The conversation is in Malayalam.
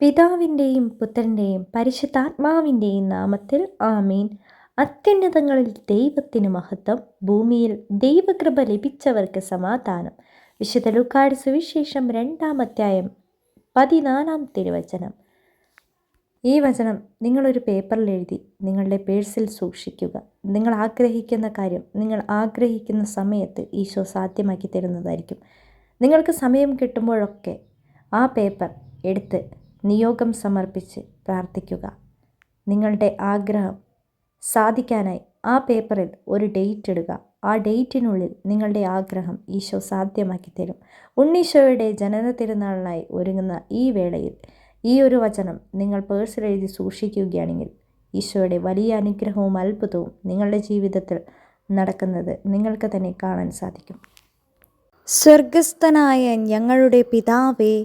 പിതാവിന്റെയും പുത്രന്റെയും പരിശുദ്ധാത്മാവിന്റെയും നാമത്തിൽ ആമീൻ. അത്യുന്നതങ്ങളിൽ ദൈവത്തിന് മഹത്വം ഭൂമിയിൽ ദൈവകൃപ ലഭിച്ചവർക്ക് സമാധാനം. വിശുദ്ധ ലുക്കാട് സുവിശേഷം രണ്ടാം പതിനാലാം തിരുവചനം. ഈ വചനം നിങ്ങളൊരു പേപ്പറിൽ എഴുതി നിങ്ങളുടെ പേഴ്സിൽ സൂക്ഷിക്കുക. നിങ്ങൾ ആഗ്രഹിക്കുന്ന കാര്യം നിങ്ങൾ ആഗ്രഹിക്കുന്ന സമയത്ത് ഈശോ സാധ്യമാക്കി തരുന്നതായിരിക്കും. നിങ്ങൾക്ക് സമയം കിട്ടുമ്പോഴൊക്കെ ആ പേപ്പർ എടുത്ത് നിയോഗം സമർപ്പിച്ച് പ്രാർത്ഥിക്കുക. നിങ്ങളുടെ ആഗ്രഹം സാധിക്കാനായി ആ പേപ്പറിൽ ഒരു ഡേറ്റ് ഇടുക. ആ ഡേറ്റിനുള്ളിൽ നിങ്ങളുടെ ആഗ്രഹം ഈശോ സാധ്യമാക്കി തരും. ഉണ്ണീശോയുടെ ജനന തിരുനാളിനായി ഒരുങ്ങുന്ന ഈ വേളയിൽ ഈ ഒരു വചനം നിങ്ങൾ പേഴ്സിൽ എഴുതി സൂക്ഷിക്കുകയാണെങ്കിൽ ഈശോയുടെ വലിയ അനുഗ്രഹവും അത്ഭുതവും നിങ്ങളുടെ ജീവിതത്തിൽ നടക്കുന്നത് നിങ്ങൾക്ക് തന്നെ കാണാൻ സാധിക്കും. സ്വർഗസ്ഥനായ ഞങ്ങളുടെ പിതാവേ